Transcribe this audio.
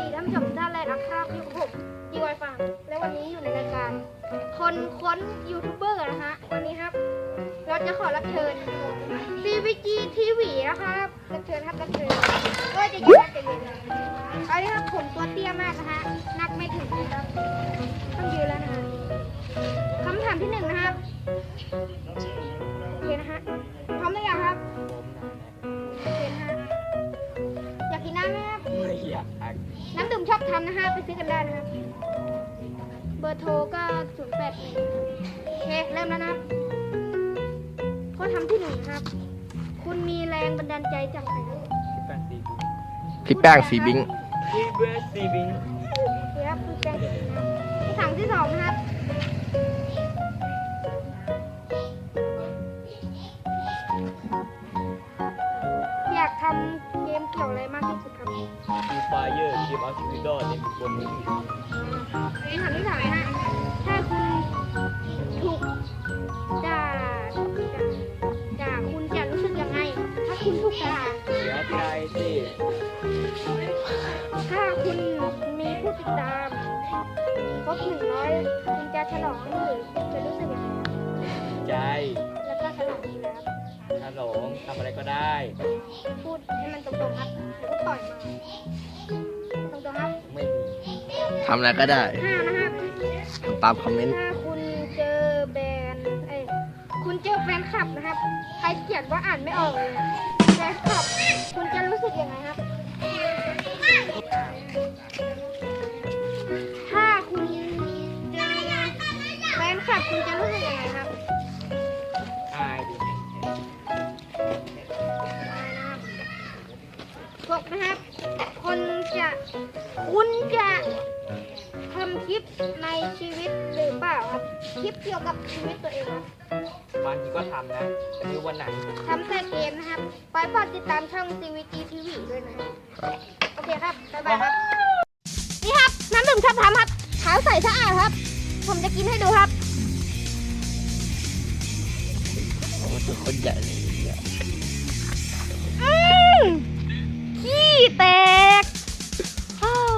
ดีท่านผู้ชมท่านเลยนะครับอยู่กับผมดีวายฟังและวันนี้อยู่ในรายการ คนค้นยูทูบเบอร์นะฮะวันนี้ครับ เราจะขอรับเชิญ CVG TV นะครับรับเชิญครับรับเชิญก็จะยืนจะยืนเอาเลยครับผมตัวเตี้ยมากนะฮะนักไม่ถึงนะครับต้องยืนแล้วนะฮะคำถามที่หนึ่งนะครั น้ำดื่มชอบทำนะฮะไปซื้อกันได้นะครับ เบอร์โทรก็ศูนย์แปดหนึ่งเคเริ่มแล้วนะครับข้อทำที่หนึ่งครับ คุณมีแรงบันดาลใจจากไหนครับพี่แป้งซีบิงพี่แป้งซีบิง พี่เบสซีบิง กี่ยวอะไรมากที่สุดครับฟีไฟเยอร์เกมอัลติมิดอร์ในบนมือถือในถังที่สามนะฮะถ้าคุณถูกด่าด่าคุณจะรู้สึกยังไง ถ้าคุณถูกด่าเสียใจสิถ้าคุณมีผู้ติดตามครบหนึ่งร้อยคุณจะฉลองหรือ ทำอะไรก็ได้ พูดให้มันตรงๆครับแล้วก็ต่อยมาตรงๆครับไม่มีทำอะไรก็ได้ห้านะครับทำตามคอมเมนต์ ถ้าคุณเจอแบรนด์เอ้ยคุณเจอแฟนคลับนะครับ ใครเขียนว่าอ่านไม่ออกเลยอะแฟนคลับคุณจะรู้สึกยังไงครับ ถ้าคุณเจอแฟนคลับคุณจะรู้ ปในชีวิตหรือเปล่าครับคลิปเกี่ยวกับชีวิตตัวเองครับบางทีก็ทำนะแต่ไม่รู้วันไหนทำแต่เกมนะครับไปฝากติดตามช่อง CVG TV ด้วยนะครับโอเคครับบ๊ายบายครับนี่ครับน้ำดื่มชอบทำครับขาวใสสะอาดครับ ผมจะกินให้ดูครับโอ้โหคนใหญ่เลยเนี่ยอืมขี้แตกอ้าว